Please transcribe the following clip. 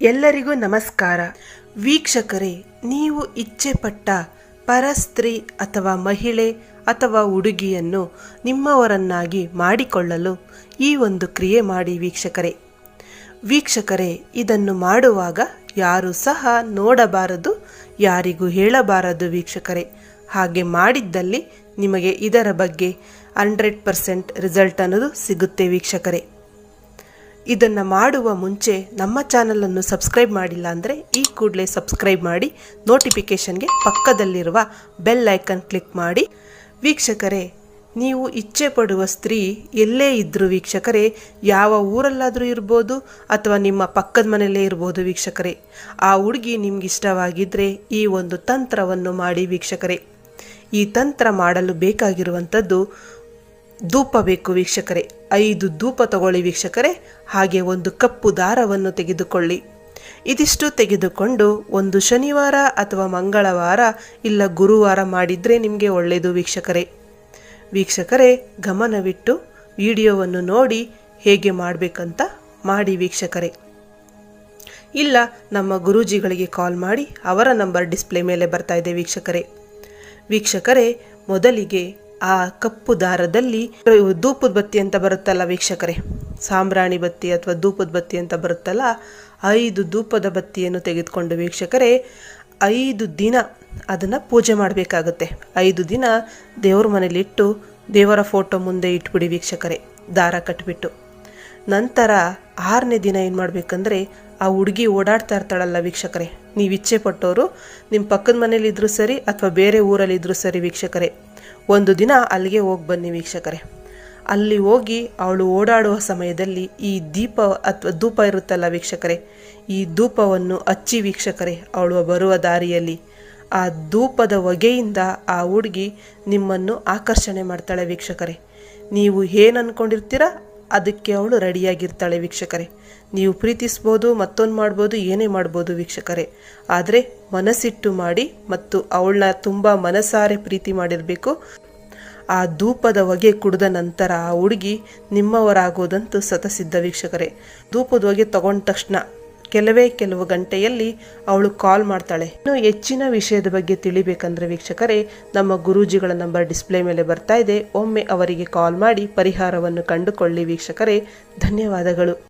ಎಲ್ಲರಿಗೂ ನಮಸ್ಕಾರ. ವೀಕ್ಷಕರೇ, ನೀವು ಇಚ್ಛೆಪಟ್ಟ ಪರಸ್ತ್ರೀ ಅಥವಾ ಮಹಿಳೆ ಅಥವಾ ಹುಡುಗಿಯನ್ನು ನಿಮ್ಮವರನ್ನಾಗಿ ಮಾಡಿಕೊಳ್ಳಲು ಈ ಒಂದು ಕ್ರಿಯೆ ಮಾಡಿ ವೀಕ್ಷಕರೇ. ವೀಕ್ಷಕರೇ, ಇದನ್ನು ಮಾಡುವಾಗ ಯಾರು ಸಹ ನೋಡಬಾರದು, ಯಾರಿಗೂ ಹೇಳಬಾರದು ವೀಕ್ಷಕರೇ. ಹಾಗೆ ಮಾಡಿದ್ದಲ್ಲಿ ನಿಮಗೆ ಇದರ ಬಗ್ಗೆ ಹಂಡ್ರೆಡ್ ಪರ್ಸೆಂಟ್ ರಿಸಲ್ಟ್ ಅನ್ನೋದು ಸಿಗುತ್ತೆ ವೀಕ್ಷಕರೇ. ಇದನ್ನು ಮಾಡುವ ಮುಂಚೆ ನಮ್ಮ ಚಾನಲನ್ನು ಸಬ್ಸ್ಕ್ರೈಬ್ ಮಾಡಿಲ್ಲ ಅಂದರೆ ಈ ಕೂಡಲೇ ಸಬ್ಸ್ಕ್ರೈಬ್ ಮಾಡಿ ನೋಟಿಫಿಕೇಷನ್ಗೆ ಪಕ್ಕದಲ್ಲಿರುವ ಬೆಲ್ ಐಕನ್ ಕ್ಲಿಕ್ ಮಾಡಿ. ವೀಕ್ಷಕರೇ, ನೀವು ಇಚ್ಛೆ ಪಡುವ ಸ್ತ್ರೀ ಎಲ್ಲೇ ಇದ್ದರೂ ವೀಕ್ಷಕರೇ, ಯಾವ ಊರಲ್ಲಾದರೂ ಇರ್ಬೋದು ಅಥವಾ ನಿಮ್ಮ ಪಕ್ಕದ ಮನೆಯಲ್ಲೇ ಇರ್ಬೋದು ವೀಕ್ಷಕರೇ, ಆ ಹುಡುಗಿ ನಿಮ್ಗೆ ಇಷ್ಟವಾಗಿದ್ದರೆ ಈ ಒಂದು ತಂತ್ರವನ್ನು ಮಾಡಿ ವೀಕ್ಷಕರೇ. ಈ ತಂತ್ರ ಮಾಡಲು ಬೇಕಾಗಿರುವಂಥದ್ದು ಧೂಪ ಬೇಕು ವೀಕ್ಷಕರೇ. ಐದು ಧೂಪ ತಗೊಳ್ಳಿ ವೀಕ್ಷಕರೇ. ಹಾಗೆ ಒಂದು ಕಪ್ಪು ದಾರವನ್ನು ತೆಗೆದುಕೊಳ್ಳಿ. ಇದಿಷ್ಟು ತೆಗೆದುಕೊಂಡು ಒಂದು ಶನಿವಾರ ಅಥವಾ ಮಂಗಳವಾರ ಇಲ್ಲ ಗುರುವಾರ ಮಾಡಿದರೆ ನಿಮಗೆ ಒಳ್ಳೆಯದು ವೀಕ್ಷಕರೇ. ವೀಕ್ಷಕರೇ, ಗಮನವಿಟ್ಟು ವಿಡಿಯೋವನ್ನು ನೋಡಿ ಹೇಗೆ ಮಾಡಬೇಕಂತ ಮಾಡಿ ವೀಕ್ಷಕರೇ. ಇಲ್ಲ, ನಮ್ಮ ಗುರೂಜಿಗಳಿಗೆ ಕಾಲ್ ಮಾಡಿ ಅವರ ನಂಬರ್ ಡಿಸ್ಪ್ಲೇ ಮೇಲೆ ಬರ್ತಾ ಇದೆ ವೀಕ್ಷಕರೇ. ವೀಕ್ಷಕರೇ, ಮೊದಲಿಗೆ ಆ ಕಪ್ಪು ದಾರದಲ್ಲಿ ಧೂಪದ ಬತ್ತಿ ಅಂತ ಬರುತ್ತಲ್ಲ ವೀಕ್ಷಕರೇ? ಸಾಂಬ್ರಾಣಿ ಬತ್ತಿ ಅಥವಾ ಧೂಪದ ಬತ್ತಿ ಅಂತ ಬರುತ್ತಲ್ಲ, ಐದು ಧೂಪದ ಬತ್ತಿಯನ್ನು ತೆಗೆದುಕೊಂಡು ವೀಕ್ಷಕರೇ, ಐದು ದಿನ ಅದನ್ನು ಪೂಜೆ ಮಾಡಬೇಕಾಗುತ್ತೆ. ಐದು ದಿನ ದೇವ್ರ ಮನೇಲಿಟ್ಟು ದೇವರ ಫೋಟೋ ಮುಂದೆ ಇಟ್ಬಿಡಿ ವೀಕ್ಷಕರೇ, ದಾರ ಕಟ್ಬಿಟ್ಟು. ನಂತರ ಆರನೇ ದಿನ ಏನು ಮಾಡಬೇಕಂದ್ರೆ, ಆ ಹುಡುಗಿ ಓಡಾಡ್ತಾ ಇರ್ತಾಳಲ್ಲ ವೀಕ್ಷಕರೇ ನೀವು ಇಚ್ಛೆ ಪಟ್ಟವರು ನಿಮ್ಮ ಪಕ್ಕದ ಮನೇಲಿದ್ದರೂ ಸರಿ ಅಥವಾ ಬೇರೆ ಊರಲ್ಲಿದ್ದರೂ ಸರಿ ವೀಕ್ಷಕರೇ ಒಂದು ದಿನ ಅಲ್ಲಿಗೆ ಹೋಗಿ ಬನ್ನಿ ವೀಕ್ಷಕರೇ. ಅಲ್ಲಿ ಹೋಗಿ ಅವಳು ಓಡಾಡುವ ಸಮಯದಲ್ಲಿ ಈ ದೀಪ ಅಥವಾ ಧೂಪ ಇರುತ್ತಲ್ಲ ವೀಕ್ಷಕರೇ, ಈ ಧೂಪವನ್ನು ಹಚ್ಚಿ ವೀಕ್ಷಕರೇ, ಅವಳು ಬರುವ ದಾರಿಯಲ್ಲಿ. ಆ ಧೂಪದ ಹೊಗೆಯಿಂದ ಆ ಹುಡುಗಿ ನಿಮ್ಮನ್ನು ಆಕರ್ಷಣೆ ಮಾಡ್ತಾಳೆ ವೀಕ್ಷಕರೇ. ನೀವು ಏನು ಅಂದ್ಕೊಂಡಿರ್ತೀರ ಅದಕ್ಕೆ ಅವಳು ರೆಡಿಯಾಗಿರ್ತಾಳೆ ವೀಕ್ಷಕರೇ. ನೀವು ಪ್ರೀತಿಸ್ಬೋದು, ಮತ್ತೊಂದು ಮಾಡ್ಬೋದು, ಏನೇ ಮಾಡ್ಬೋದು ವೀಕ್ಷಕರೇ. ಆದರೆ ಮನಸ್ಸಿಟ್ಟು ಮಾಡಿ ಮತ್ತು ಅವಳನ್ನ ತುಂಬ ಮನಸಾರೆ ಪ್ರೀತಿ ಮಾಡಿರಬೇಕು. ಆ ಧೂಪದ ಹೊಗೆ ಕುಡಿದ ನಂತರ ಆ ಹುಡುಗಿ ನಿಮ್ಮವರಾಗೋದಂತೂ ಸತಸಿದ್ಧ ವೀಕ್ಷಕರೇ. ಧೂಪದ ಹೊಗೆ ತಗೊಂಡ ತಕ್ಷಣ ಕೆಲವೇ ಕೆಲವು ಗಂಟೆಯಲ್ಲಿ ಅವಳು ಕಾಲ್ ಮಾಡ್ತಾಳೆ. ಇನ್ನು ಹೆಚ್ಚಿನ ವಿಷಯದ ಬಗ್ಗೆ ತಿಳಿಬೇಕಂದ್ರೆ ವೀಕ್ಷಕರೇ, ನಮ್ಮ ಗುರೂಜಿಗಳ ನಂಬರ್ ಡಿಸ್ಪ್ಲೇ ಮೇಲೆ ಬರ್ತಾ ಇದೆ. ಒಮ್ಮೆ ಅವರಿಗೆ ಕಾಲ್ ಮಾಡಿ ಪರಿಹಾರವನ್ನು ಕಂಡುಕೊಳ್ಳಿ ವೀಕ್ಷಕರೇ. ಧನ್ಯವಾದಗಳು.